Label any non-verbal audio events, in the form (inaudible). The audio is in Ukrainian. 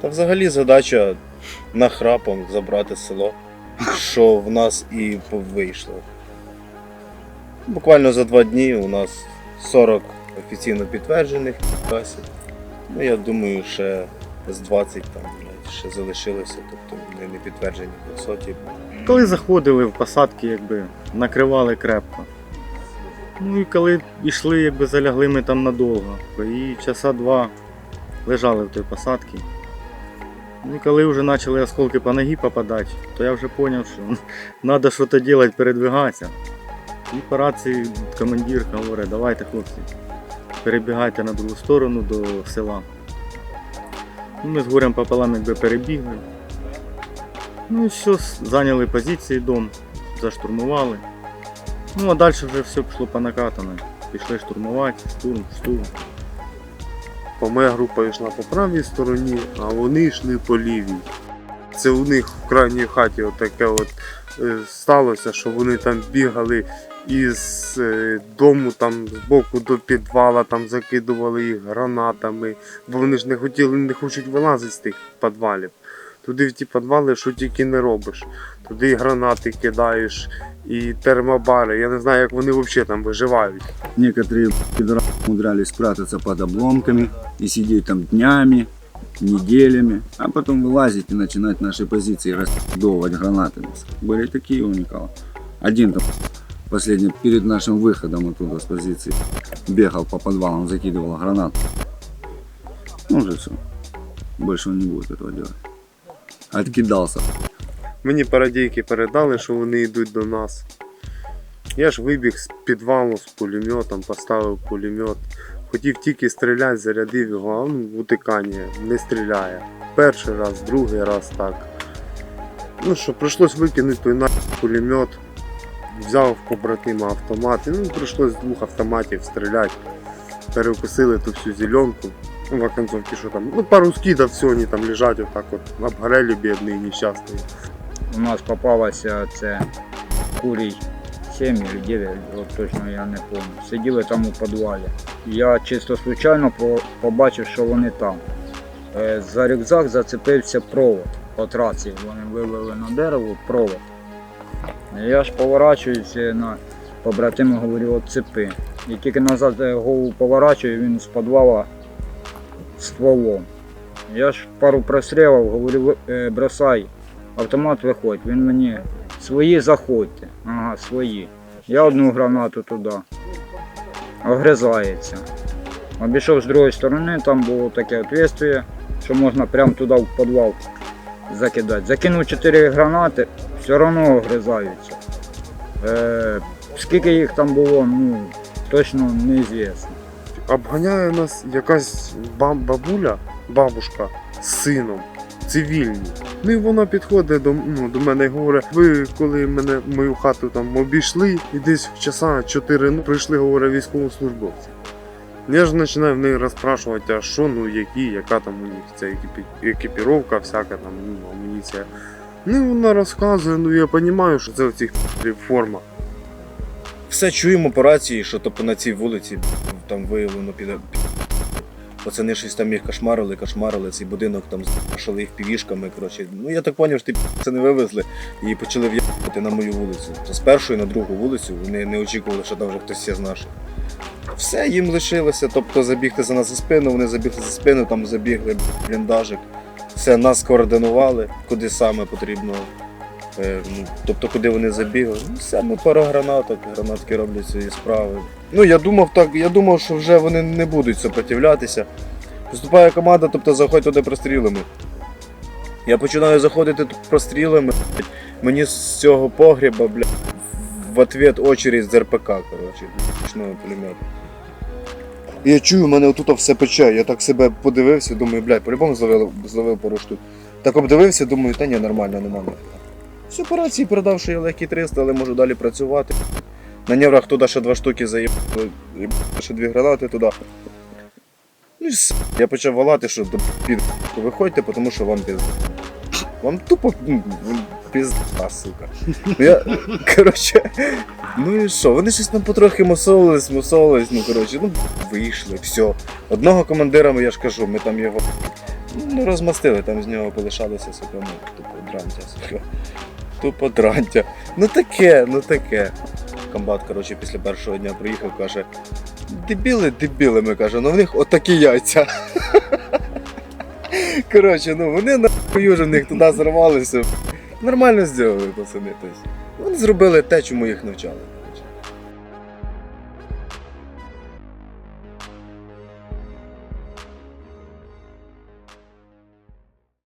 Та взагалі задача нахрапом забрати село, що в нас і вийшло. Буквально за два дні у нас 40 офіційно підтверджених касів. Ну, я думаю, ще з 20 там ще залишилося, тобто не, підтверджені до соті. Коли заходили в посадки, якби накривали крепко. Ну і коли йшли, якби залягли ми там надовго. І часа два лежали в той посадці. Ну і коли вже почали осколки по ногі попадати, то я вже зрозумів, що треба щось робити, передвигатися. І по рації командир говорить, давайте хлопці, перебігайте на другу сторону до села. Ну, ми з горем пополам якби перебігли. Ну і все, зайняли позиції дом, заштурмували. Ну а далі вже все пішло по накатаній. Пішли штурмувати, штурм, штурм. Бо моя група йшла по правій стороні, а вони йшли по лівій. Це у них в крайній хаті таке от е, сталося, що вони там бігали із е, дому там з боку до підвала, там закидували їх гранатами, бо вони ж не хотіли, не хочуть вилазити з тих підвалів. Туди в ті підвали, що тільки не робиш. Туди і гранати кидаєш, і термобари. Я не знаю, як вони взагалі там виживають. Некоторые пидорасы умудрялись спрятаться под обломками и сидеть там днями, неделями, а потом вылазить и начинать наши позиции раскидывать гранатами. Были такие уникалы. Один там последний перед нашим выходом оттуда с позиции бегал по подвалам, закидывал гранат. Ну уже все. Больше он не будет этого делать. Откидался. Мені парадійки передали, що вони йдуть до нас. Я ж вибіг з підвалу з пулеметом, поставив пулемет. Хотів тільки стріляти, зарядив його, а ну, утикання, не стріляє. Перший раз, другий раз так. Ну що, прийшлось викинути той на пулемет. Взяв побратима автомат. І, ну, прийшлось з двох автоматів стріляти. Перекусили ту всю зеленку. В оконцовці, що там, ну пару скидів, все, вони там лежать отак от, обгорели бідні, нещасні. У нас попалося це курій 7 чи 9, от точно я не пам'ятаю. Сиділи там у підвалі. Я чисто случайно побачив, що вони там. Е, За рюкзак зацепився провод от рації. Вони вивели на дерево провод. Я ж поворачуюся на побратима говорю, от цепи. І тільки назад е, голову поворачую, він з підвала стволом. Я ж пару прострілів, говорю, е, бросай автомат виходь, він мені свої заходьте. Ага, свої. Я одну гранату туди. Огризається. Обійшов з другої сторони, там було таке отверстие, що можна прямо туди в підвал закидати. Закинув 4 гранати, все одно огризаються. Е, скільки їх там було, ну, точно неізвісно. Обганяє нас якась баб- бабуля, бабушка з сином, цивільні. Ну і вона підходить до, ну, до мене і говорить, ви коли мене мою хату там обійшли, і десь в часа 4 ну, прийшли, говорить, військовослужбовці. Я ж починаю в неї розпрашувати, а що, ну які, яка там у них ця екіпіровка, всяка там, ну, амуніція. Ну вона розказує, ну я розумію, що це в цих форма. Все чуємо по рації, що тобто на цій вулиці там виявлено під. Пацани щось там їх кошмарили, кошмарили, цей будинок там пошали їх півішками. Коротше. Ну я так зрозумів, що це не вивезли і почали в'їхати на мою вулицю. То з першої на другу вулицю вони не очікували, що там вже хтось є з наших. Все їм лишилося, тобто забігти за нас за спину, вони забігли за спину, там забігли бліндажик. Все, нас координували, куди саме потрібно. Е, ну, тобто, куди вони забігли. Ну, ми пара гранаток, гранатки роблять свої справи. Ну, я думав так, я думав, що вже вони не будуть супротивлятися. Поступає команда, тобто заходь туди прострілами. Я починаю заходити тут прострілами. Мені з цього погріба, блядь, в ответ очередь з РПК, коротше, ручного пулемету. І я чую, мене отут все пече. Я так себе подивився, думаю, блядь, по-любому зловив, зловив пару штук. Так обдивився, думаю, та ні, нормально, нема. Всю операції передав, що я легкий 300, але можу далі працювати. На нєврах туди ще два штуки заїбали, ще дві гранати туди. Ну і все. Я почав волати, що до під виходьте, тому що вам піз... Вам тупо ну, пізда, сука. Ну я, (laughs) коротше, ну і що, вони щось там потрохи мусолились, мусолились, ну коротше, ну вийшли, все. Одного командира, я ж кажу, ми там його Ну, розмастили, там з нього полишалося, сука, ну, тупо дрантя, сука. Тупо дрантя. Ну таке, ну таке. Комбат, коротше, після першого дня приїхав, каже, дебіли дебілими, каже, ну в них отакі яйця. (laughs) Коротше, ну вони на вже в них туди зарвалися. Нормально зробили, пацани. Вони зробили те, чому їх навчали.